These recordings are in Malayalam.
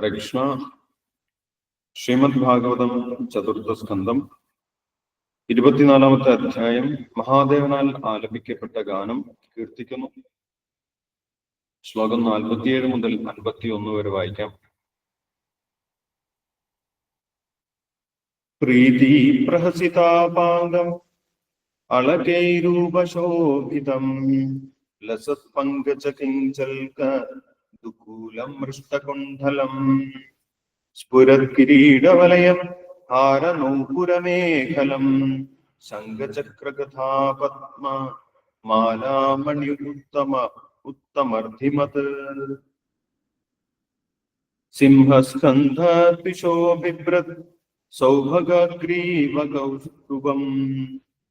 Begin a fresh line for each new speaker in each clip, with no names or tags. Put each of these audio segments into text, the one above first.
ഹരേ കൃഷ്ണ ശ്രീമദ് ഭാഗവതം ചതുർത്ഥ സ്കന്ധം. ഇരുപത്തിനാലാമത്തെ അധ്യായം. മഹാദേവനാൽ ആലപിക്കപ്പെട്ട ഗാനം കീർത്തിക്കുന്നു. ശ്ലോകം നാൽപ്പത്തിയേഴ് മുതൽ അൻപത്തി ഒന്ന് വരെ വായിക്കാം. പ്രീതി പ്രഹസിതാപാദം അളകൈരൂപശോഭിതം. ലസത് പങ്കജ കിഞ്ചൽക ദുകൂലം മൃഷ്ടകുണ്ഡലം സ്ഫുരത്കിരീടവലയം ഹാരനൗപുരമേഖലം. സംഘചക്രകഥാപത്മ മാലാമണി ഉത്തമ ഉത്തമർധിമത്. സിംഹസ്കന്ധ സൗഭഗഗ്രീവകൗസ്തുഭം.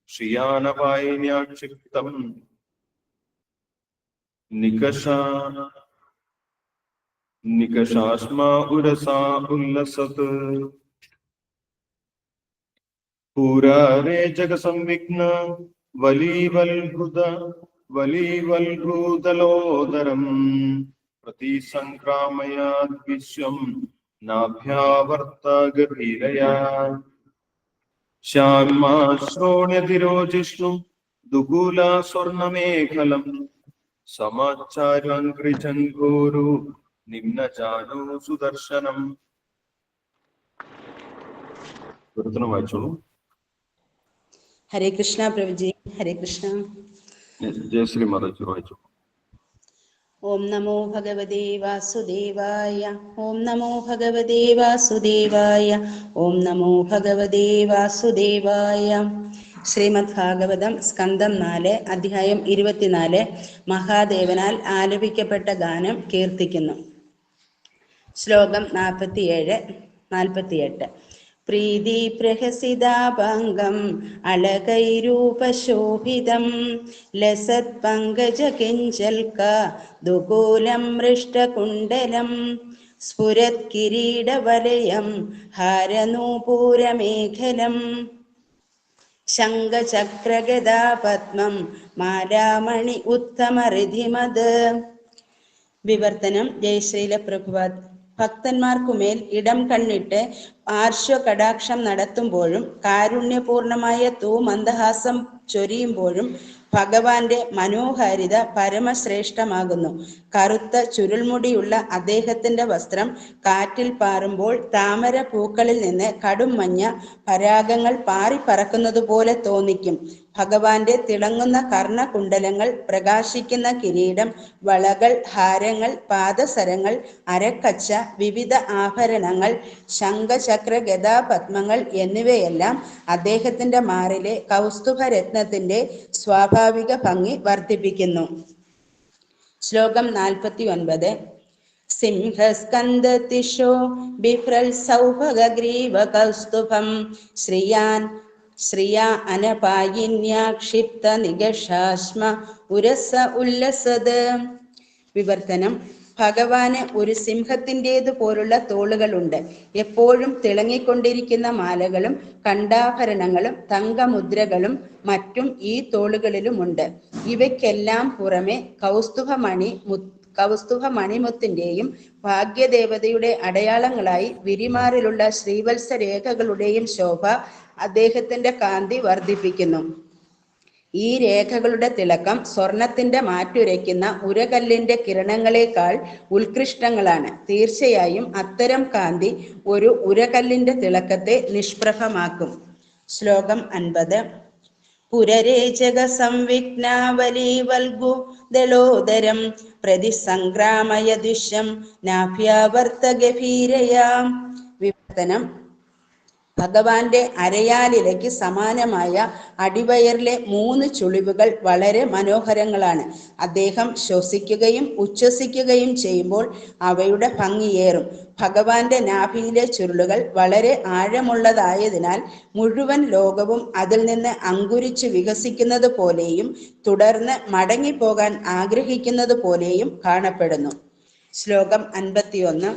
ശ്രിയാനപായന്യാക്ഷിപ്തം നികഷ നികഷാസ്മാ ഉരസാ ഉല്ലസത് പൂരാരേചക സംവിഘ്ന വലീവൽഭൃത വലീവൽഭൂതലോദരം പ്രതിസംക്രാമയാദ് വിശ്വം നാഭ്യാവർത്ത ഗഭീരയാ ശ്യാമാശ്രോണ്യതിരോജിഷ്ണു ദുഗൂല സ്വർണമേഖലം സമാചാരാംഘ്രിജൻഘോരു നിമ്നജാനോ സുദർശനം. കീർത്തനം വായിച്ചോളൂ.
ഹരേ കൃഷ്ണ പ്രഭുജി ഹരേ കൃഷ്ണ.
ജയശ്രീ മാതാജി വായിച്ചോളൂ.
ഓം നമോ ഭഗവതേ വാസുദേവായ ഓം നമോ ഭഗവതേ വാസുദേവായ ഓം നമോ ഭഗവതേ വാസുദേവായ. ശ്രീമദ് ഭാഗവതം സ്കന്ധം നാല് അധ്യായം ഇരുപത്തിനാല് മഹാദേവനാൽ ആലപിക്കപ്പെട്ട ഗാനം കീർത്തിക്കുന്നു. ശ്ലോകം നാൽപ്പത്തിയേഴ് നാൽപ്പത്തിയെട്ട്. പ്രീതി പ്രഹസിതാഭംഗം അളകൈരൂപശോഭിതം ലസത് പങ്കജ കിഞ്ചൽക്ക ദുകൂലം മൃഷ്ടകുണ്ടലം സ്ഫുരത് കിരീടവലയം ഹാരനൂപൂരമേഖലം. ശംഖചക്രഗദാപത്മം മാലാമണി ഉത്തമറിധിമത് വിവർത്തനം. ജയശ്രീല പ്രഭുവാദ് ഭക്തന്മാർക്കുമേൽ ഇടം കണ്ണിട്ട് പാർശ്വ കടാക്ഷം നടത്തുമ്പോഴും കാരുണ്യപൂർണമായ തൂ മന്ദഹാസം ചൊരിയുമ്പോഴും ഭഗവാന്റെ മനോഹാരിത പരമശ്രേഷ്ഠമാകുന്നു. കറുത്ത ചുരുൾമുടിയുള്ള അദ്ദേഹത്തിന്റെ വസ്ത്രം കാറ്റിൽ പാറുമ്പോൾ താമര പൂക്കളിൽ നിന്ന് കടും മഞ്ഞ പരാഗങ്ങൾ പാറിപ്പറക്കുന്നത് പോലെ തോന്നിക്കും. ഭഗവാന്റെ തിളങ്ങുന്ന കർണകുണ്ടലങ്ങൾ പ്രകാശിക്കുന്ന കിരീടം വളകൾ ഹാരങ്ങൾ പാദസരങ്ങൾ അരക്കച്ച വിവിധ ആഭരണങ്ങൾ ശംഖചക്ര ഗതാപത്മങ്ങൾ എന്നിവയെല്ലാം അദ്ദേഹത്തിന്റെ മാറിലെ കൗസ്തുഭരത്നത്തിന്റെ സ്വാഭാവിക ഭംഗി വർദ്ധിപ്പിക്കുന്നു. ശ്ലോകം നാൽപ്പത്തി ഒൻപത് സിംഹസ്കന്ദതിഷോ ബിഫ്രൽ സൗഭഗഗ്രീവ കൗസ്തുഭം ശ്രിയാൻ ശ്രിയ അനപായിന്യാക്ഷിപ്ത നികഷാശ്മ ഉരസ ഉല്ലസത്. വിവർത്തനം. ഭഗവാന് ഒരു സിംഹത്തിന്റേതു പോലുള്ള തോളുകളുണ്ട്. എപ്പോഴും തിളങ്ങിക്കൊണ്ടിരിക്കുന്ന മാലകളും കണ്ടാഭരണങ്ങളും തങ്കമുദ്രകളും മറ്റും ഈ തോളുകളിലുമുണ്ട്. ഇവയ്ക്കെല്ലാം പുറമെ കൗസ്തുഭമണി മു കൗസ്തുഭ മണിമുത്തിന്റെയും ഭാഗ്യദേവതയുടെ അടയാളങ്ങളായി വിരിമാറിലുള്ള ശ്രീവത്സ രേഖകളുടെയും ശോഭ അദ്ദേഹത്തിന്റെ കാന്തി വർദ്ധിപ്പിക്കുന്നു. ഈ രേഖകളുടെ തിളക്കം സ്വർണത്തിന്റെ മാറ്റുരയ്ക്കുന്ന ഉരകല്ലിന്റെ കിരണങ്ങളെക്കാൾ ഉത്കൃഷ്ടങ്ങളാണ്. തീർച്ചയായും അത്തരം കാന്തി ഒരു ഉരകല്ലിന്റെ തിളക്കത്തെ നിഷ്പ്രഭമാക്കും. ശ്ലോകം അൻപത്. പുരരേചക സംവിഘ്നാവലി വൽഗു ദളോദരം പ്രതിസംക്രാമയ ദുഷ്യം നാഭ്യാവർത്ത ഗഭീരയാം. വിവർത്തനം. ഭഗവാന്റെ അരയാലിലയ്ക്ക് സമാനമായ അടിവയറിലെ മൂന്ന് ചുളിവുകൾ വളരെ മനോഹരങ്ങളാണ്. അദ്ദേഹം ശ്വസിക്കുകയും ഉച്ഛസിക്കുകയും ചെയ്യുമ്പോൾ അവയുടെ ഭംഗിയേറും ഭഗവാന്റെ നാഭിയിലെ ചുരുളുകൾ വളരെ ആഴമുള്ളതായതിനാൽ മുഴുവൻ ലോകവും അതിൽ നിന്ന് അങ്കുരിച്ച് വികസിക്കുന്നത് പോലെയും തുടർന്ന് മടങ്ങിപ്പോകാൻ ആഗ്രഹിക്കുന്നത് പോലെയും കാണപ്പെടുന്നു. ശ്ലോകം അൻപത്തിയൊന്ന്.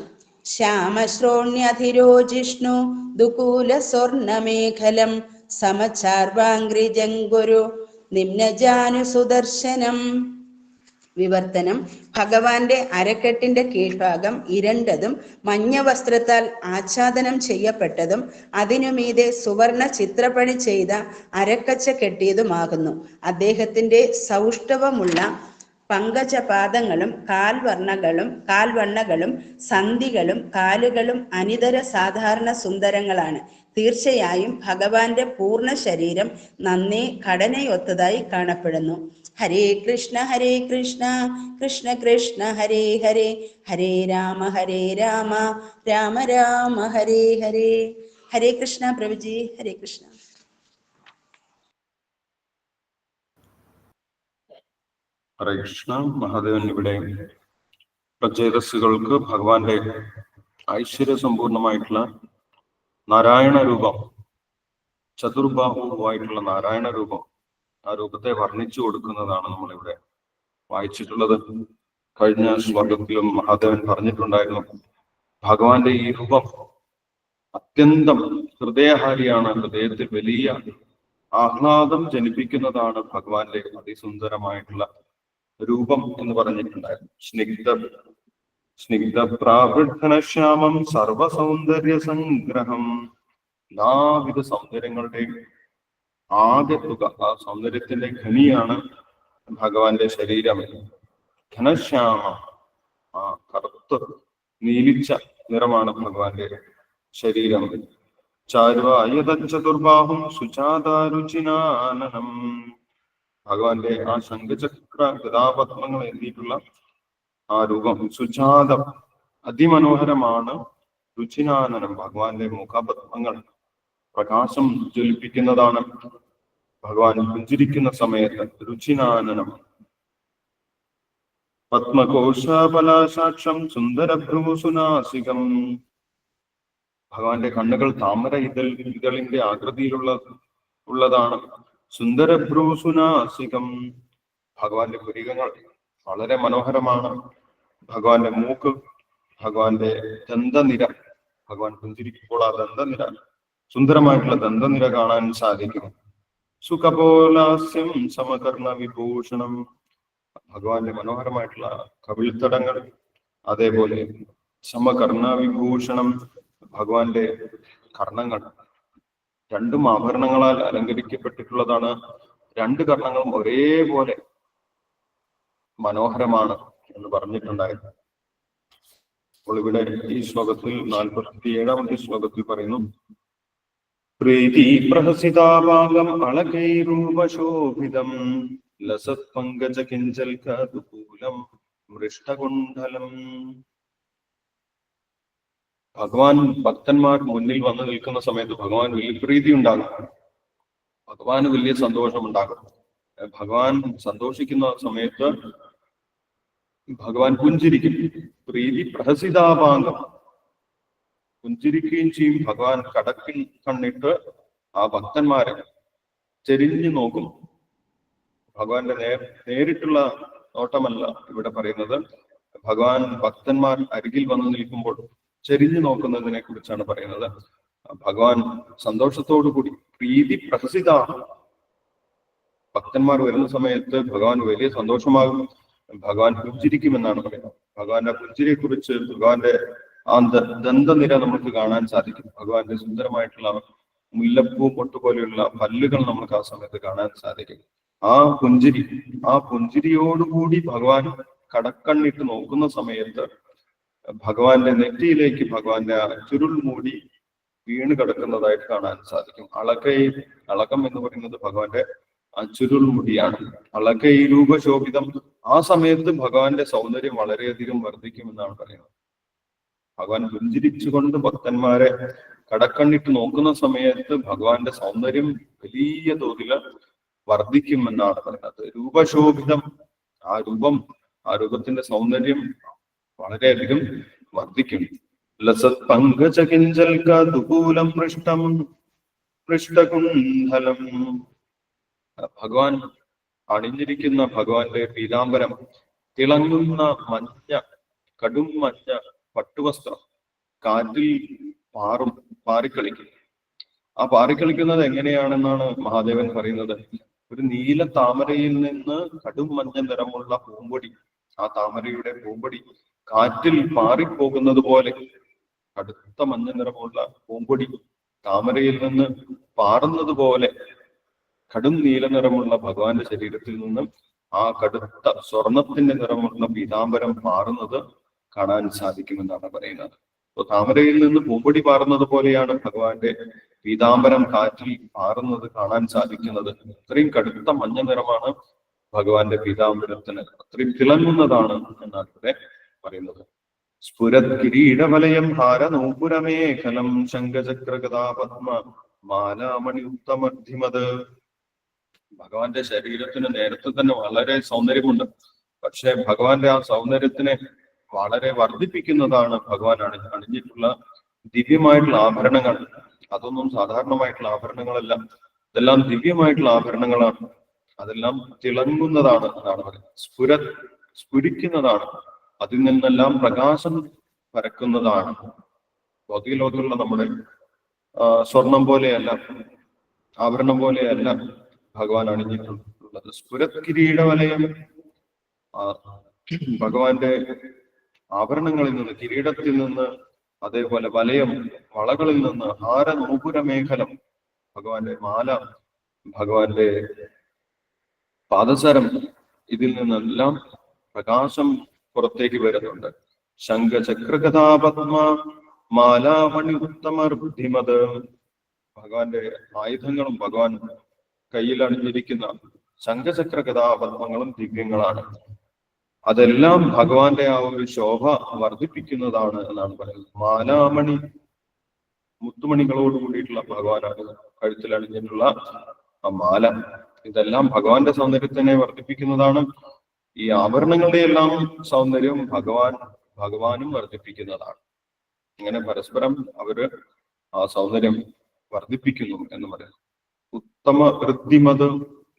ശ്യാമശ്രോണ്യധിരോജിഷ്ണു ദുകൂല സ്വർണമേഖലം സമചാർവാംഗ്രിജങ്കുരു നിമ്നജാനു സുദർശനം വിവർത്തനം. ഭഗവാന്റെ അരക്കെട്ടിന്റെ കീഴ്ഭാഗം ഇരണ്ടതും മഞ്ഞ വസ്ത്രത്താൽ ആച്ഛാദനം ചെയ്യപ്പെട്ടതും അതിനുമീതെ സുവർണ ചിത്രപ്പണി ചെയ്ത അരക്കച്ച കെട്ടിയതുമാകുന്നു. അദ്ദേഹത്തിന്റെ സൗഷ്ഠവമുള്ള പങ്കജപാദങ്ങളും കാൽവർണകളും കാൽവണ്ണകളും സന്ധികളും കാലുകളും അനിതര സാധാരണ സുന്ദരങ്ങളാണ്. തീർച്ചയായും ഭഗവാന്റെ പൂർണ ശരീരം നന്നേ ഘടനയൊത്തതായി കാണപ്പെടുന്നു. ഹരേ കൃഷ്ണ ഹരേ കൃഷ്ണ കൃഷ്ണ കൃഷ്ണ ഹരേ ഹരേ ഹരേ രാമ ഹരേ രാമ രാമ രാമ ഹരേ ഹരേ. ഹരേ കൃഷ്ണ പ്രഭുജി ഹരേ കൃഷ്ണ.
ഹരേ കൃഷ്ണ മഹാദേവൻ ഇവിടെ പ്രചേതസ്സുകൾക്ക് ഭഗവാന്റെ ഐശ്വര്യ സമ്പൂർണമായിട്ടുള്ള നാരായണ രൂപം ചതുർബാഹുവായിട്ടുള്ള നാരായണ രൂപം ആ രൂപത്തെ വർണിച്ചു കൊടുക്കുന്നതാണ് നമ്മളിവിടെ വായിച്ചിട്ടുള്ളത്. കഴിഞ്ഞ ശ്ലോകത്തിലും മഹാദേവൻ പറഞ്ഞിട്ടുണ്ടായിരുന്നു ഭഗവാന്റെ ഈ രൂപം അത്യന്തം ഹൃദയഹാരിയാണ് ഹൃദയത്തിൽ വലിയ ആഹ്ലാദം ജനിപ്പിക്കുന്നതാണ് ഭഗവാന്റെ അതിസുന്ദരമായിട്ടുള്ള രൂപം എന്ന് പറഞ്ഞിട്ടുണ്ടായിരുന്നു. സ്നിഗ്ധ സർവ സർവസൗന്ദര്യ സംഗ്രഹം എല്ലാവിധ സൗന്ദര്യങ്ങളുടെ ആകെ തുക. ആ സൗന്ദര്യത്തിന്റെ ഖനിയാണ് ഭഗവാന്റെ ശരീരം. ഘനശ്യാമ ആ കറുത്ത് നീലിച്ച നിറമാണ് ഭഗവാന്റെ ശരീരം. ചാരുവായതചതുർബാഹും സുചാതാരുചിനാനനം ഭഗവാന്റെ ആ ശംഖചക്ര ഗതാപത്മങ്ങൾ എഴുതിയിട്ടുള്ള ആ രൂപം. സുജാതം അതിമനോഹരമാണ് രുചിനാനനം. ഭഗവാന്റെ മുഖപത്മങ്ങൾ പ്രകാശം ജ്വലിപ്പിക്കുന്നതാണ്. ഭഗവാൻ പുഞ്ചിരിക്കുന്ന സമയത്ത് രുചിനാനനം. പത്മകോശാപലാസാക്ഷം സുന്ദരഭ്രൂസുനാസികം. ഭഗവാന്റെ കണ്ണുകൾ താമര ഇതൾ ഇതളിന്റെ ആകൃതിയിലുള്ള ഉള്ളതാണ്. സുന്ദരഭ്രൂസുനാസികം ഭഗവാന്റെ പുരികങ്ങൾ വളരെ മനോഹരമാണ്. ഭഗവാന്റെ മൂക്ക് ഭഗവാന്റെ ദന്തനിര ഭഗവാൻ പുഞ്ചിരിക്കുമ്പോൾ ആ ദന്തനിര സുന്ദരമായിട്ടുള്ള ദന്തനിര കാണാൻ സാധിക്കും. സുഖപോലാസ്യം സമകർണ വിഭൂഷണം. ഭഗവാന്റെ മനോഹരമായിട്ടുള്ള കവിൾത്തടങ്ങൾ അതേപോലെ സമകർണ വിഭൂഷണം ഭഗവാന്റെ കർണങ്ങൾ. രണ്ടും ആഭരണങ്ങളാൽ അലങ്കരിക്കപ്പെട്ടിട്ടുള്ളതാണ്. രണ്ട് കർണങ്ങളും ഒരേപോലെ മനോഹരമാണ് എന്ന് പറഞ്ഞിട്ടുണ്ടായിരുന്നു അപ്പോൾ ഇവിടെ ഈ ശ്ലോകത്തിൽ നാൽപ്പത്തി ഏഴാമത്തെ ശ്ലോകത്തിൽ പറയുന്നു പ്രീതി പ്രഹസിതാഭാഗം അളകൈരൂപശോഭിതം ലസത് പങ്കജ കിഞ്ചൽ കതുകൂലം മൃഷ്ടകുണ്ഡലം ഭഗവാൻ ഭക്തന്മാർ മുന്നിൽ വന്നു നിൽക്കുന്ന സമയത്ത് ഭഗവാൻ വലിയ പ്രീതി ഉണ്ടാകും ഭഗവാന് വലിയ സന്തോഷം ഉണ്ടാകും ഭഗവാൻ സന്തോഷിക്കുന്ന സമയത്ത് ഭഗവാൻ പുഞ്ചിരിക്കും. പ്രീതി പ്രഹസിതാപാംഗം പുഞ്ചിരിക്കുകയും ചെയ്യും. ഭഗവാൻ കടക്കിൽ കണ്ണിട്ട് ആ ഭക്തന്മാരെ ചെരിഞ്ഞു നോക്കും. ഭഗവാന്റെ നേ നേരിട്ടുള്ള നോട്ടമല്ല ഇവിടെ പറയുന്നത്. ഭഗവാൻ ഭക്തന്മാർ അരികിൽ വന്നു നിൽക്കുമ്പോൾ ചെരിഞ്ഞു നോക്കുന്നതിനെ കുറിച്ചാണ് പറയുന്നത്. ഭഗവാൻ സന്തോഷത്തോടു കൂടി പ്രീതി പ്രഹസിത ഭക്തന്മാർ വരുന്ന സമയത്ത് ഭഗവാൻ വലിയ സന്തോഷമാകും. ഭഗവാൻ പുഞ്ചിരിക്കുമെന്നാണ് പറയുന്നത്. ഭഗവാന്റെ പുഞ്ചിരിയെ കുറിച്ച് ഭഗവാന്റെ ആ ദന്ത ദന്തനിര നമുക്ക് കാണാൻ സാധിക്കും. ഭഗവാന്റെ സുന്ദരമായിട്ടുള്ള മുല്ലപ്പൂ പൊട്ട് പോലെയുള്ള പല്ലുകൾ നമുക്ക് ആ സമയത്ത് കാണാൻ സാധിക്കും. ആ പുഞ്ചിരി ആ പുഞ്ചിരിയോടുകൂടി ഭഗവാൻ കടക്കണ്ണിട്ട് നോക്കുന്ന സമയത്ത് ഭഗവാന്റെ നെറ്റിയിലേക്ക് ഭഗവാന്റെ ചുരുൾ മൂടി വീണ് കിടക്കുന്നതായിട്ട് കാണാൻ സാധിക്കും. അളകൈ അളകം എന്ന് പറയുന്നത് ഭഗവാന്റെ ചുരുൾ മുടിയാണ്. അളകൈ രൂപശോഭിതം ആ സമയത്ത് ഭഗവാന്റെ സൗന്ദര്യം വളരെയധികം വർദ്ധിക്കുമെന്നാണ് പറയുന്നത്. ഭഗവാൻ പുഞ്ചിരിച്ചുകൊണ്ട് ഭക്തന്മാരെ കടക്കണ്ണിട്ട് നോക്കുന്ന സമയത്ത് ഭഗവാന്റെ സൗന്ദര്യം വലിയ തോതിൽ വർദ്ധിക്കുമെന്നാണ് പറയുന്നത്. രൂപശോഭിതം ആ രൂപം ആ രൂപത്തിന്റെ സൗന്ദര്യം വളരെയധികം വർദ്ധിക്കും. ലസത് പങ്കജ കിഞ്ചൽ കതുകൂലം പൃഷ്ടം പൃഷ്ടകുന്ധലം ഭഗവാൻ അണിഞ്ഞിരിക്കുന്ന ഭഗവാന്റെ പീതാംബരം തിളങ്ങുന്ന മഞ്ഞ കടും മഞ്ഞ പട്ടുവസ്ത്രം കാറ്റിൽ പാറും പാറിക്കളിക്കും. ആ പാറിക്കളിക്കുന്നത് എങ്ങനെയാണെന്നാണ് മഹാദേവൻ പറയുന്നത്? ഒരു നീല താമരയിൽ നിന്ന് കടും മഞ്ഞ നിറമുള്ള പൂമ്പൊടി ആ താമരയുടെ പൂമ്പൊടി കാറ്റിൽ പാറിപ്പോകുന്നത് പോലെ കടുത്ത മഞ്ഞ നിറമുള്ള പൂമ്പൊടി താമരയിൽ നിന്ന് പാറുന്നത് പോലെ കടും നീല നിറമുള്ള ഭഗവാന്റെ ശരീരത്തിൽ നിന്നും ആ കടുത്ത സ്വർണത്തിന്റെ നിറമുള്ള പീതാംബരം പാറുന്നത് കാണാൻ സാധിക്കുമെന്നാണ് പറയുന്നത്. അപ്പൊ താമരയിൽ നിന്ന് പൂമ്പൊടി പാറുന്നത് പോലെയാണ് ഭഗവാന്റെ പീതാംബരം കാറ്റിൽ പാറുന്നത് കാണാൻ സാധിക്കുന്നത്. അത്രയും കടുത്ത മഞ്ഞ നിറമാണ് ഭഗവാന്റെ പീതാംബരത്തിന് അത്രയും തിളങ്ങുന്നതാണ് എന്നാണ് ഇവിടെ പറയുന്നത്. സ്ഫുരത് കിരീടമലയം ഹാരനൂപുരമേഖലം മാലാമണി ഉത്തമധിമത് ഭഗവാന്റെ ശരീരത്തിന് നേരത്തെ തന്നെ വളരെ സൗന്ദര്യമുണ്ട്. പക്ഷെ ഭഗവാന്റെ ആ സൗന്ദര്യത്തിനെ വളരെ വർദ്ധിപ്പിക്കുന്നതാണ് ഭഗവാൻ അണി അണിഞ്ഞിട്ടുള്ള ദിവ്യമായിട്ടുള്ള ആഭരണങ്ങൾ. അതൊന്നും സാധാരണമായിട്ടുള്ള ആഭരണങ്ങളല്ല. ഇതെല്ലാം ദിവ്യമായിട്ടുള്ള ആഭരണങ്ങളാണ്. അതെല്ലാം തിളങ്ങുന്നതാണ് എന്നാണ് പറയുന്നത്. സ്ഫുര സ്ഫുരിക്കുന്നതാണ്. അതിൽ നിന്നെല്ലാം പ്രകാശം പരക്കുന്നതാണ്. ഭൗതിക ലോകത്തുള്ള നമ്മുടെ സ്വർണം പോലെയല്ല ആഭരണം പോലെയല്ല ഭഗവാൻ അണിഞ്ഞിട്ടുള്ളത്. സ്ഫുരത് കിരീടവലയം ആ, ഭഗവാന്റെ ആഭരണങ്ങളിൽ നിന്ന് കിരീടത്തിൽ നിന്ന് അതേപോലെ വലയം വളകളിൽ നിന്ന് ഹാര നൂപുര മേഖലം ഭഗവാന്റെ മാല ഭഗവാന്റെ പാദസരം ഇതിൽ നിന്നെല്ലാം പ്രകാശം പുറത്തേക്ക് വരുന്നുണ്ട്. ശംഖചക്രകഥാപത്മ മാലാമണി ഉത്തമർ ബുദ്ധിമത് ഭഗവാന്റെ ആയുധങ്ങളും ഭഗവാൻ കയ്യിൽ അണിഞ്ഞിരിക്കുന്ന ശംഖചക്ര കഥാപത്മങ്ങളും ദിവ്യങ്ങളാണ്. അതെല്ലാം ഭഗവാന്റെ ആ ഒരു ശോഭ വർദ്ധിപ്പിക്കുന്നതാണ് എന്നാണ് പറയുന്നത്. മാലാമണി മുത്തുമണികളോട് കൂടിയിട്ടുള്ള ഭഗവാനാണ് കഴുത്തിൽ അണിഞ്ഞിട്ടുള്ള ആ മാല. ഇതെല്ലാം ഭഗവാന്റെ സൗന്ദര്യത്തിനെ വർദ്ധിപ്പിക്കുന്നതാണ്. ഈ ആഭരണങ്ങളുടെ എല്ലാം സൗന്ദര്യം ഭഗവാൻ ഭഗവാനും വർദ്ധിപ്പിക്കുന്നതാണ്. ഇങ്ങനെ പരസ്പരം അവർ ആ സൗന്ദര്യം വർദ്ധിപ്പിക്കുന്നു എന്ന് പറയുന്നു. ഉത്തമ വൃദ്ധിമത്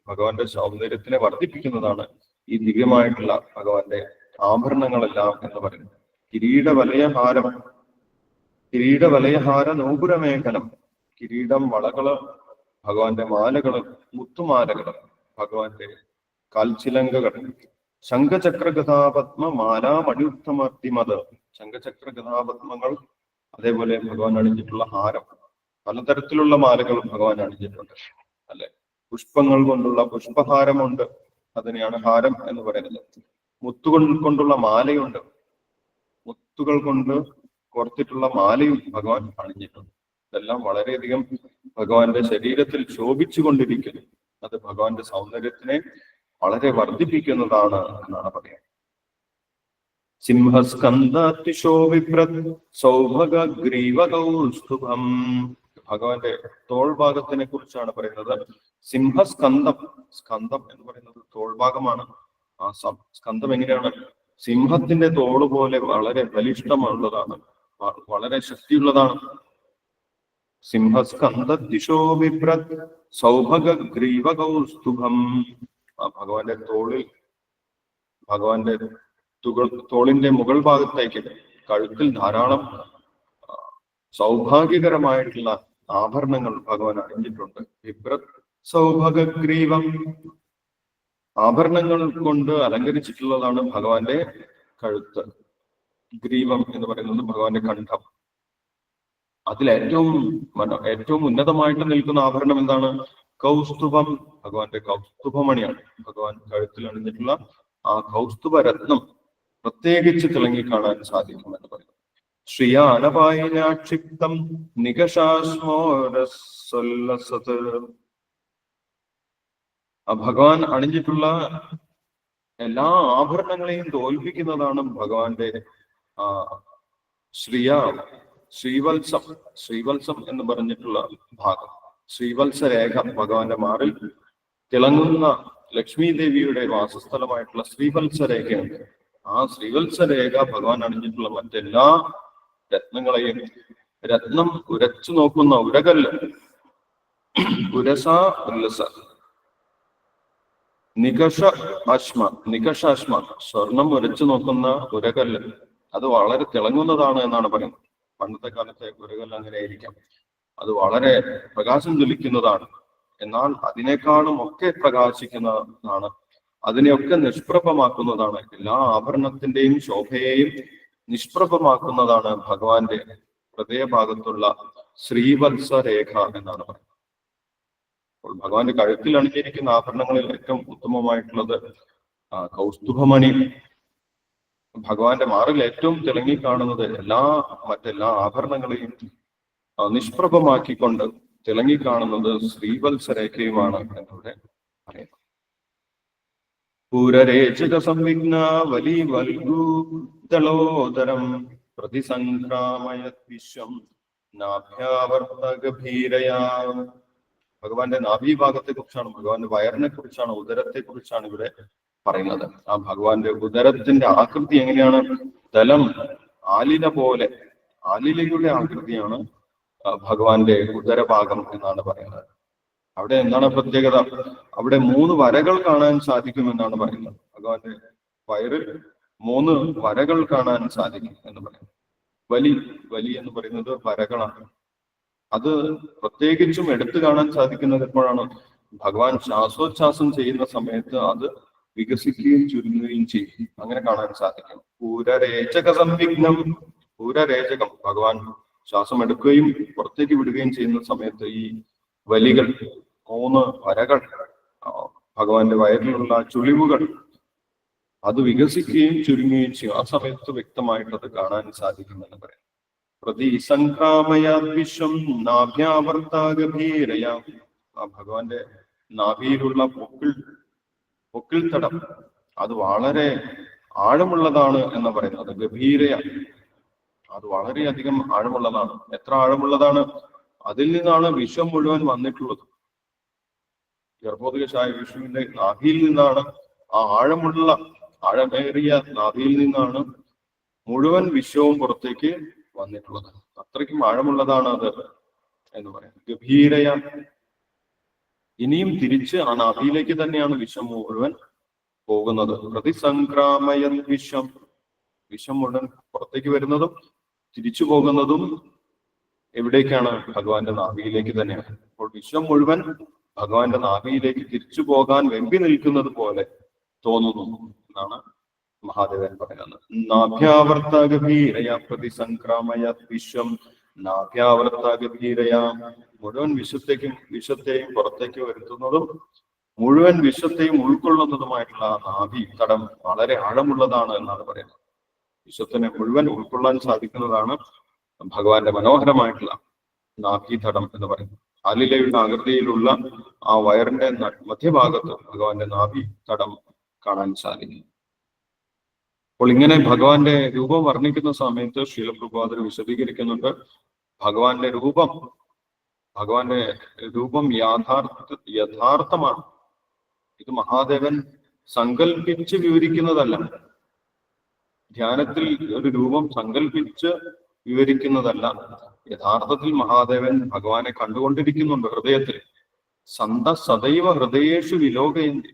ഭഗവാന്റെ സൗന്ദര്യത്തിനെ വർദ്ധിപ്പിക്കുന്നതാണ് ഈ ദിവ്യമായിട്ടുള്ള ഭഗവാന്റെ ആഭരണങ്ങളെല്ലാം എന്ന് പറയുന്നത്. കിരീട വലയഹാരം കിരീട വലയഹാര നൂപുരമേഖലം കിരീടം വളകൾ ഭഗവാന്റെ മാലകൾ മുത്തുമാലകൾ ഭഗവാന്റെ കാൽച്ചിലങ്കകൾ ശംഖചക്ര ഗതാപത്മ മാലാ മണിയുക്തമർത്തിമത് ശംഖചക്ര അതേപോലെ ഭഗവാൻ അണിഞ്ഞിട്ടുള്ള ഹാരം. പലതരത്തിലുള്ള മാലകൾ ഭഗവാൻ അണിഞ്ഞിട്ടുണ്ട്. അല്ലെ? പുഷ്പങ്ങൾ കൊണ്ടുള്ള പുഷ്പഹാരമുണ്ട്. അതിനെയാണ് ഹാരം എന്ന് പറയുന്നത്. മുത്തുകൾ കൊണ്ടുള്ള മാലയുണ്ട്. മുത്തുകൾ കൊണ്ട് കോർത്തിട്ടുള്ള മാലയും ഭഗവാൻ അണിഞ്ഞിട്ടുണ്ട്. ഇതെല്ലാം വളരെയധികം ഭഗവാന്റെ ശരീരത്തിൽ ശോഭിച്ചു കൊണ്ടിരിക്കുന്നു അത് ഭഗവാന്റെ സൗന്ദര്യത്തിനെ വളരെ വർദ്ധിപ്പിക്കുന്നതാണ് എന്നാണ് പറയുന്നത്. സൗഭഗ ഗ്രീവകൗസ്തുഭം ഭഗവാന്റെ തോൾഭാഗത്തിനെ കുറിച്ചാണ് പറയുന്നത്. സിംഹസ്കന്ധം സ്കന്ധം എന്ന് പറയുന്നത് തോൾഭാഗമാണ്. ആ സ്കന്ധം എങ്ങനെയാണ്? സിംഹത്തിന്റെ തോൾ പോലെ വളരെ ബലിഷ്ടമുള്ളതാണ് വളരെ ശക്തിയുള്ളതാണ്. സിംഹസ്കന്ധദിശോ വിഭ്രത് സൗഭഗ ഗ്രീവകൗസ്തുഭം ആ ഭഗവാന്റെ തോളിൽ ഭഗവാന്റെ തുകൾ തോളിന്റെ മുകൾ ഭാഗത്തേക്ക് കഴുത്തിൽ ധാരാളം സൗഭാഗ്യകരമായിട്ടുള്ള ആഭരണങ്ങൾ ഭഗവാൻ അണിഞ്ഞിട്ടുണ്ട്. വിപ്രത് സൗഭഗ്രീവം ആഭരണങ്ങൾ കൊണ്ട് അലങ്കരിച്ചിട്ടുള്ളതാണ് ഭഗവാന്റെ കഴുത്ത്. ഗ്രീവം എന്ന് പറയുന്നത് ഭഗവാന്റെ കണ്ഠം. അതിൽ ഏറ്റവും ഏറ്റവും ഉന്നതമായിട്ട് നിൽക്കുന്ന ആഭരണം എന്താണ്? കൗസ്തുഭം ഭഗവാന്റെ കൗസ്തുഭമണിയാണ്. ഭഗവാൻ കഴുത്തിൽ അണിഞ്ഞിട്ടുള്ള ആ കൗസ്തുഭ രത്നം പ്രത്യേകിച്ച് തിളങ്ങി കാണാൻ സാധിക്കുമെന്ന് പറയുന്നു. ശ്രീയാനപായിനാക്ഷിപ്തം നികശാസ്മോരസത് ഭഗവാൻ അണിഞ്ഞിട്ടുള്ള എല്ലാ ആഭരണങ്ങളെയും തോൽപ്പിക്കുന്നതാണ് ഭഗവാന്റെ ആ ശ്രീയ ശ്രീവത്സം ശ്രീവത്സം എന്ന് പറഞ്ഞിട്ടുള്ള ഭാഗം. ശ്രീവത്സ രേഖ ഭഗവാന്റെ മാറിൽ തിളങ്ങുന്ന ലക്ഷ്മി ദേവിയുടെ വാസസ്ഥലമായിട്ടുള്ള ശ്രീവത്സരേഖയുണ്ട്. ആ ശ്രീവത്സരേഖ ഭഗവാൻ അണിഞ്ഞിട്ടുള്ള മറ്റെല്ലാ രത്നങ്ങളെയും രത്നം ഉരച്ചു നോക്കുന്ന ഉരകല്ല്. ഉരസ ഉല്ലസ. നികഷ അശ്മ നികഷാശ്മ സ്വർണം ഉരച്ചു നോക്കുന്ന ഉരകല്ല്. അത് വളരെ തിളങ്ങുന്നതാണ് എന്നാണ് പറയുന്നത്. പണ്ടത്തെ കാലത്തെ ഉരകല്ല് അങ്ങനെ ആയിരിക്കാം അത് വളരെ പ്രകാശം ജ്വലിക്കുന്നതാണ്. എന്നാൽ അതിനേക്കാളും ഒക്കെ പ്രകാശിക്കുന്നതാണ്. അതിനെയൊക്കെ നിഷ്പ്രഭമാക്കുന്നതാണ്. എല്ലാ ആഭരണത്തിന്റെയും ശോഭയെയും നിഷ്പ്രഭമാക്കുന്നതാണ് ഭഗവാന്റെ ഹൃദയഭാഗത്തുള്ള ശ്രീവത്സ രേഖ എന്നാണ് പറയുന്നത്. അപ്പോൾ ഭഗവാന്റെ കഴുത്തിൽ അണിഞ്ഞിരിക്കുന്ന ആഭരണങ്ങളിൽ ഏറ്റവും ഉത്തമമായിട്ടുള്ളത് കൗസ്തുഭമണി. ഭഗവാന്റെ മാറിൽ ഏറ്റവും തിളങ്ങി കാണുന്നത് എല്ലാ മറ്റെല്ലാ ആഭരണങ്ങളെയും നിഷ്പ്രഭമാക്കിക്കൊണ്ട് തിളങ്ങിക്കാണുന്നത് ശ്രീവത്സരേഖയുമാണ് എന്നിവിടെ പറയുന്നത് പൂരരേചക സംവിഘ്ന വലി വൽഗു ദളോദരം പ്രതിസംക്രാമയത് വിശ്വം നാഭ്യാവർത്തഗഭീരയാ. ഭഗവാന്റെ നാഭീഭാഗത്തെ കുറിച്ചാണ് ഭഗവാന്റെ വയറിനെ കുറിച്ചാണ് ഉദരത്തെ കുറിച്ചാണ് ഇവിടെ പറയുന്നത്. ആ ഭഗവാന്റെ ഉദരത്തിന്റെ ആകൃതി എങ്ങനെയാണ്? ദലം ആലില പോലെ ആലിലയുടെ ആകൃതിയാണ് ഭഗവാന്റെ ഉദരഭാഗം എന്നാണ് പറയുന്നത്. അവിടെ എന്താണ് പ്രത്യേകത? അവിടെ മൂന്ന് വരകൾ കാണാൻ സാധിക്കുമെന്നാണ് പറയുന്നത്. ഭഗവാന്റെ വയറിൽ മൂന്ന് വരകൾ കാണാൻ സാധിക്കും എന്ന് പറയുന്നത് വലി വലി എന്ന് പറയുന്നത് വരകളാണ്. അത് പ്രത്യേകിച്ചും എടുത്തു കാണാൻ സാധിക്കുന്നത് എപ്പോഴാണ്? ഭഗവാൻ ശ്വാസോച്ഛ്വാസം ചെയ്യുന്ന സമയത്ത് അത് വികസിക്കുകയും ചുരുങ്ങുകയും ചെയ്യും. അങ്ങനെ കാണാൻ സാധിക്കും. പൂരരേചക സംവിഘ്നം പൂരരേചകം. ഭഗവാൻ ശ്വാസം എടുക്കുകയും പുറത്തേക്ക് വിടുകയും ചെയ്യുന്ന സമയത്ത് ഈ വലികൾ മൂന്ന് വരകൾ ഭഗവാന്റെ വയറിലുള്ള ചുളിവുകൾ അത് വികസിക്കുകയും ചുരുങ്ങുകയും ചെയ്യും ആ സമയത്ത് വ്യക്തമായിട്ട് അത് കാണാൻ സാധിക്കുമെന്ന് പറയാം. പ്രതി സംക്രാമയാദ്വിശ്വം നാഭ്യാവർത്താഗഭീരയ ആ ഭഗവാന്റെ നാഭിയിലുള്ള പൊക്കിൾ പൊക്കിൾ തടം അത് വളരെ ആഴമുള്ളതാണ് എന്ന് പറയുന്നത്. ഗഭീരയ. അത് വളരെയധികം ആഴമുള്ളതാണ്. എത്ര ആഴമുള്ളതാണ്? അതിൽ നിന്നാണ് വിശ്വം മുഴുവൻ വന്നിട്ടുള്ളത്. ഗർഭോദകശായ വിഷുവിന്റെ നാഭിയിൽ നിന്നാണ് ആ ആഴമുള്ള ആഴമേറിയ നാഭിയിൽ നിന്നാണ് മുഴുവൻ വിശ്വവും പുറത്തേക്ക് വന്നിട്ടുള്ളത്. അത്രയ്ക്കും ആഴമുള്ളതാണ് അത് എന്ന് പറയാം. ഗഭീരയ. ഇനിയും തിരിച്ച് ആ നാഭിയിലേക്ക് തന്നെയാണ് വിശ്വം മുഴുവൻ പോകുന്നത്. പ്രതിസംക്രാമയൻ വിശ്വം. വിശ്വം മുഴുവൻ പുറത്തേക്ക് വരുന്നതും തിരിച്ചു പോകുന്നതും എവിടേക്കാണ് ഭഗവാന്റെ നാഭിയിലേക്ക് തന്നെയാണ്. അപ്പോൾ വിശ്വം മുഴുവൻ ഭഗവാന്റെ നാഭിയിലേക്ക് തിരിച്ചു പോകാൻ വെമ്പി നിൽക്കുന്നത് പോലെ തോന്നുന്നു എന്നാണ് മഹാദേവൻ പറയുന്നത്. നാഭ്യാവർത്തഗഭീരയ പ്രതിസംക്രാമയ വിശ്വം നാഭ്യാവർത്തഗഭീരയ. മുഴുവൻ വിശ്വത്തേക്കും വിശ്വത്തെയും പുറത്തേക്ക് വരുത്തുന്നതും മുഴുവൻ വിശ്വത്തെയും ഉൾക്കൊള്ളുന്നതുമായിട്ടുള്ള ആ നാഭി തടം വളരെ ആഴമുള്ളതാണ് എന്നാണ് പറയുന്നത്. വിശ്വത്തിനെ മുഴുവൻ ഉൾക്കൊള്ളാൻ സാധിക്കുന്നതാണ് ഭഗവാന്റെ മനോഹരമായിട്ടുള്ള നാഭീതടം എന്ന് പറയുന്നത്. അലിലയുടെ ആകൃതിയിലുള്ള ആ വയറിന്റെ മധ്യഭാഗത്ത് ഭഗവാന്റെ നാഭി തടം കാണാൻ സാധിക്കും അപ്പോൾ ഇങ്ങനെ ഭഗവാന്റെ രൂപം വർണിക്കുന്ന സമയത്ത് ശീലപ്രഭാതർ വിശദീകരിക്കുന്നുണ്ട്. ഭഗവാന്റെ രൂപം ഭഗവാന്റെ രൂപം യാഥാർത്ഥ യഥാർത്ഥമാണ്. ഇത് മഹാദേവൻ സങ്കല്പിച്ച് വിവരിക്കുന്നതല്ല. ധ്യാനത്തിൽ ഒരു രൂപം സങ്കല്പിച്ച് വിവരിക്കുന്നതല്ല. യഥാർത്ഥത്തിൽ മഹാദേവൻ ഭഗവാനെ കണ്ടുകൊണ്ടിരിക്കുന്നുണ്ട് ഹൃദയത്തിൽ. സന്ത സദൈവ ഹൃദയേഷു വിലോകയന്തി.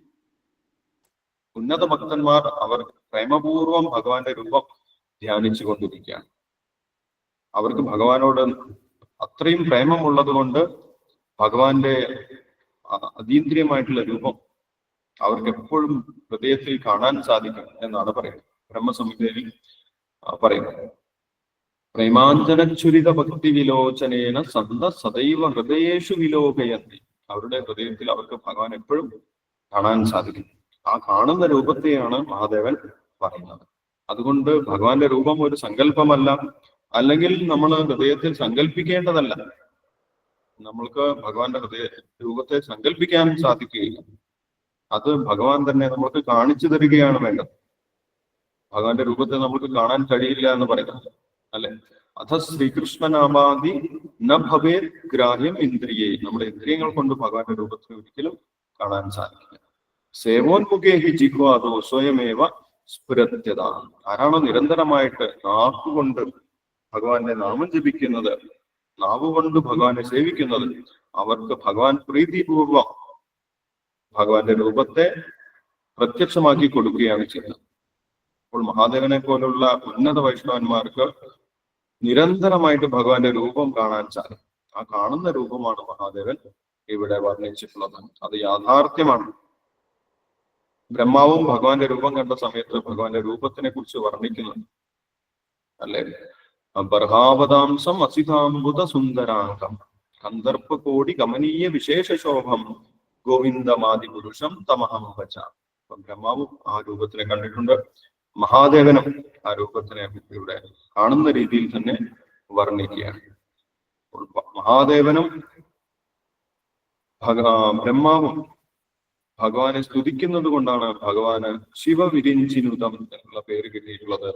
ഉന്നത ഭക്തന്മാർ അവർ പ്രേമപൂർവം ഭഗവാന്റെ രൂപം ധ്യാനിച്ചു കൊണ്ടിരിക്കുകയാണ്. അവർക്ക് ഭഗവാനോട് അത്രയും പ്രേമമുള്ളത് കൊണ്ട് ഭഗവാന്റെ അതീന്ദ്രിയമായിട്ടുള്ള രൂപം അവർക്ക് എപ്പോഴും ഹൃദയത്തിൽ കാണാൻ സാധിക്കും എന്നാണ് പറയുന്നത്. ബ്രഹ്മസംഹിതയിൽ പറയുന്നു. പറയുന്നത് പ്രേമാഞ്ജനച്ഛുരിത ഭക്തി വിലോചനേന സന്ത സദൈവ ഹൃദയേഷു വിലോകയന്തി. അവരുടെ ഹൃദയത്തിൽ അവർക്ക് ഭഗവാൻ എപ്പോഴും കാണാൻ സാധിക്കും. ആ കാണുന്ന രൂപത്തെയാണ് മഹാദേവൻ പറയുന്നത്. അതുകൊണ്ട് ഭഗവാന്റെ രൂപം ഒരു സങ്കല്പമല്ല. അല്ലെങ്കിൽ നമ്മൾ ഹൃദയത്തിൽ സങ്കല്പിക്കേണ്ടതല്ല. നമ്മൾക്ക് ഭഗവാന്റെ ഹൃദയ രൂപത്തെ സങ്കല്പിക്കാൻ സാധിക്കുകയില്ല. അത് ഭഗവാൻ തന്നെ നമ്മൾക്ക് കാണിച്ചു തരികയാണ് വേണ്ടത്. ഭഗവാന്റെ രൂപത്തെ നമുക്ക് കാണാൻ കഴിയില്ല എന്ന് പറയുന്നത് അല്ലെ? അഥ ശ്രീകൃഷ്ണനാമാതി ന ഭവേ ഗ്രാഹ്യം ഇന്ദ്രിയെ. നമ്മുടെ ഇന്ദ്രിയങ്ങൾ കൊണ്ട് ഭഗവാന്റെ രൂപത്തെ ഒരിക്കലും കാണാൻ സാധിക്കില്ല. സേവോന്മുഖേ ഹി ജിഹ്വാദോ സ്വയമേവ സ്ഫുരത്യത. ആരാണോ നിരന്തരമായിട്ട് നാക്കുകൊണ്ട് ഭഗവാന്റെ നാമം ജപിക്കുന്നത് നാവുകൊണ്ട് ഭഗവാനെ സേവിക്കുന്നത് അവർക്ക് ഭഗവാൻ പ്രീതിപൂർവം ഭഗവാന്റെ രൂപത്തെ പ്രത്യക്ഷമാക്കി കൊടുക്കുകയാണ് ചെയ്യുന്നത്. അപ്പോൾ മഹാദേവനെ പോലുള്ള ഉന്നത വൈഷ്ണവന്മാർക്ക് നിരന്തരമായിട്ട് ഭഗവാന്റെ രൂപം കാണാൻ സാധിക്കും ആ കാണുന്ന രൂപമാണ് മഹാദേവൻ ഇവിടെ വർണിച്ചിട്ടുള്ളത്. അത് യാഥാർത്ഥ്യമാണ്. ബ്രഹ്മാവും ഭഗവാന്റെ രൂപം കണ്ട സമയത്ത് ഭഗവാന്റെ രൂപത്തിനെ കുറിച്ച് വർണിക്കുന്നുണ്ട് അല്ലെ? ബർഹാവതാംസം അസിതാംബുത സുന്ദരാംഗം. കന്ദർപ്പ കോടി ഗമനീയ വിശേഷ ശോഭം. ഗോവിന്ദമാതി പുരുഷം തമഹം വച അപ്പൊ ബ്രഹ്മാവും ആ രൂപത്തിനെ കണ്ടിട്ടുണ്ട്. മഹാദേവനും ആ രൂപത്തിനെ ഇവിടെ കാണുന്ന രീതിയിൽ തന്നെ വർണിക്കുകയാണ്. മഹാദേവനും ബ്രഹ്മാവും ഭഗവാനെ സ്തുതിക്കുന്നത് കൊണ്ടാണ് ഭഗവാന് ശിവവിരിഞ്ചിനുതം എന്നുള്ള പേര് കിട്ടിയിട്ടുള്ളത്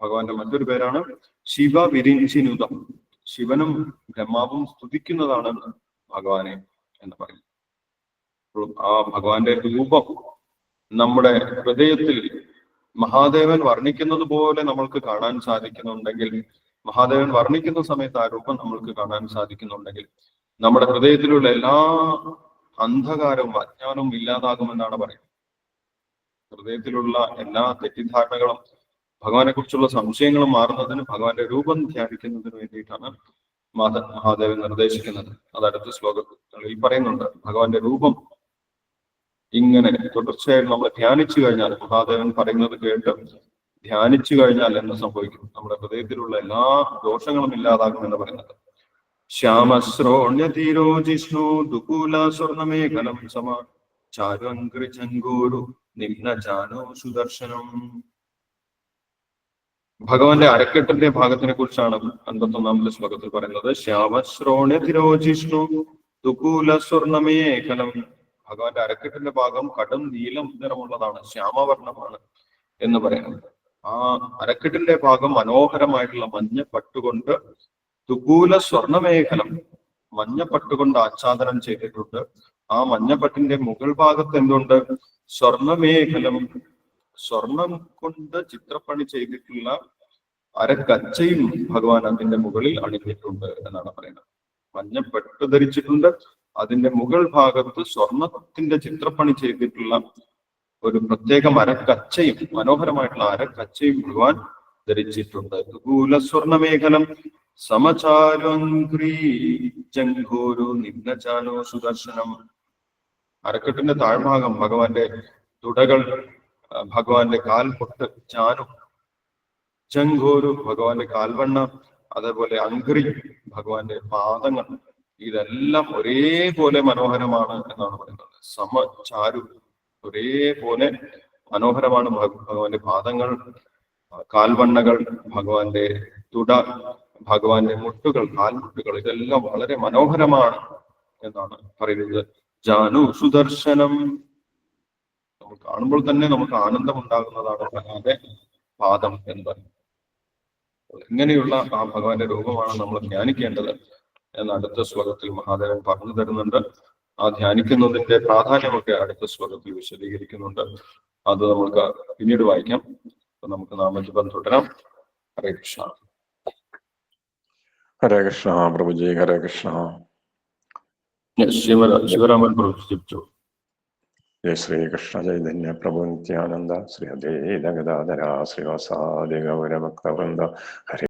ഭഗവാന്റെ മറ്റൊരു പേരാണ് ശിവവിരിഞ്ചിനുതം. ശിവനും ബ്രഹ്മാവും സ്തുതിക്കുന്നതാണ് ഭഗവാനെ എന്ന് പറയുന്നത് ആ ഭഗവാന്റെ രൂപം നമ്മുടെ ഹൃദയത്തിൽ മഹാദേവൻ വർണിക്കുന്നത് പോലെ നമ്മൾക്ക് കാണാൻ സാധിക്കുന്നുണ്ടെങ്കിൽ മഹാദേവൻ വർണിക്കുന്ന സമയത്ത് ആ രൂപം നമ്മൾക്ക് കാണാൻ സാധിക്കുന്നുണ്ടെങ്കിൽ നമ്മുടെ ഹൃദയത്തിലുള്ള എല്ലാ അന്ധകാരവും അജ്ഞാനവും ഇല്ലാതാകുമെന്നാണ് പറയുന്നത്. ഹൃദയത്തിലുള്ള എല്ലാ തെറ്റിദ്ധാരണകളും ഭഗവാനെ കുറിച്ചുള്ള സംശയങ്ങളും മാറുന്നതിന് ഭഗവാന്റെ രൂപം ധ്യാനിക്കുന്നതിന് വേണ്ടിയിട്ടാണ് മാധ മഹാദേവൻ നിർദ്ദേശിക്കുന്നത്. അത് അടുത്ത ശ്ലോകങ്ങളിൽ പറയുന്നുണ്ട് ഭഗവാന്റെ രൂപം ഇങ്ങനെ തുടർച്ചയായിട്ട് നമ്മൾ ധ്യാനിച്ചു കഴിഞ്ഞാൽ മഹാദേവൻ പറയുന്നത് കേട്ട് ധ്യാനിച്ചു കഴിഞ്ഞാൽ എന്ന് സംഭവിക്കും? നമ്മുടെ ഹൃദയത്തിലുള്ള എല്ലാ ദോഷങ്ങളും ഇല്ലാതാകും എന്ന് പറയുന്നത്. ശ്യാമശ്രോണ്യതീരോ ജിഷ്ണു ദുകൂല സ്വർണമേഖലം സമ ചങ്കോരു നിമ്നജാനോ സുദർശനം. ഭഗവാന്റെ അരക്കെട്ടിന്റെ ഭാഗത്തിനെ കുറിച്ചാണ് അൻപത്തൊന്നാമത്തെ ശ്ലോകത്തിൽ പറയുന്നത്. ശ്യാമശ്രോണ്യതിരോ ജിഷ്ണു ദുകൂല സ്വർണമേഖലം ഭഗവാന്റെ അരക്കെട്ടിന്റെ ഭാഗം കടും നീലം നിറമുള്ളതാണ് ശ്യാമവർണമാണ് എന്ന് പറയുന്നത്. ആ അരക്കെട്ടിന്റെ ഭാഗം മനോഹരമായിട്ടുള്ള മഞ്ഞ പട്ടുകൊണ്ട് തുകൂല സ്വർണമേഖലം മഞ്ഞപ്പട്ടുകൊണ്ട് ആച്ഛാദനം ചെയ്തിട്ടുണ്ട്. ആ മഞ്ഞപ്പട്ടിന്റെ മുകൾ ഭാഗത്ത് എന്തുണ്ട്? സ്വർണമേഖലം. സ്വർണം കൊണ്ട് ചിത്രപ്പണി ചെയ്തിട്ടുള്ള അരക്കച്ചയും ഭഗവാൻ അതിന്റെ മുകളിൽ അണിഞ്ഞിട്ടുണ്ട് എന്നാണ് പറയുന്നത്. മഞ്ഞപ്പെട്ട് ധരിച്ചിട്ടുണ്ട്. അതിന്റെ മുകൾ ഭാഗത്ത് സ്വർണത്തിന്റെ ചിത്രപ്പണി ചെയ്തിട്ടുള്ള ഒരു പ്രത്യേക അരക്കച്ചയും മനോഹരമായിട്ടുള്ള അരക്കച്ചയും മുഴുവൻ ധരിച്ചിട്ടുണ്ട്. ദുകൂല സ്വർണമേഖലം സമചാരംഗ്രീ ജംഘോരു നിമ്നചാനോ സുദർശനം. അരക്കെട്ടിന്റെ താഴ്ഭാഗം ഭഗവാന്റെ തുടകൾ ഭഗവാന്റെ കാൽ കാൽപൊട്ട് ചാനു. ചങ്കോരു ഭഗവാന്റെ കാൽവണ്ണ അതേപോലെ അങ്ക്രി ഭഗവാന്റെ പാദങ്ങൾ. ഇതെല്ലാം ഒരേപോലെ മനോഹരമാണ് എന്നാണ് പറയുന്നത്. സമചാരു ഒരേപോലെ മനോഹരമാണ് ഭഗ- ഭഗവാന്റെ പാദങ്ങൾ കാൽവണ്ണകൾ ഭഗവാന്റെ തുട ഭഗവാന്റെ മുട്ടുകൾ കാൽമുട്ടുകൾ ഇതെല്ലാം വളരെ മനോഹരമാണ് എന്നാണ് പറയുന്നത്. ജാനു സുദർശനം. നമ്മൾ കാണുമ്പോൾ തന്നെ നമുക്ക് ആനന്ദം ഉണ്ടാകുന്നതാണ് ഭഗവാന്റെ പാദം എന്ന് ഇങ്ങനെയുള്ള ആ ഭഗവാന്റെ രൂപമാണ് നമ്മൾ ധ്യാനിക്കേണ്ടത്. എന്ന് അടുത്ത ശ്ലോകത്തിൽ മഹാദേവൻ പറഞ്ഞു തരുന്നുണ്ട്. ആ ധ്യാനിക്കുന്നതിന്റെ പ്രാധാന്യമൊക്കെ അടുത്ത ശ്ലോകത്തിൽ വിശദീകരിക്കുന്നുണ്ട്. അത് നമുക്ക് പിന്നീട് വായിക്കാം. അപ്പൊ നമുക്ക് നാമജപം തുടരാം ഹരേ കൃഷ്ണ.
ഹരേ കൃഷ്ണ പ്രഭുജി ഹരേ കൃഷ്ണ.
ശിവരാമൻ ശിവരാമൻ ജപിച്ചു.
ജയ ശ്രീകൃഷ്ണ ചൈതന്യ പ്രഭു നിത്യാനന്ദ ശ്രീ അദ്വൈത ഗദാധര ശ്രീവാസാദി ഗൗരഭക്തവൃന്ദ ഹരേ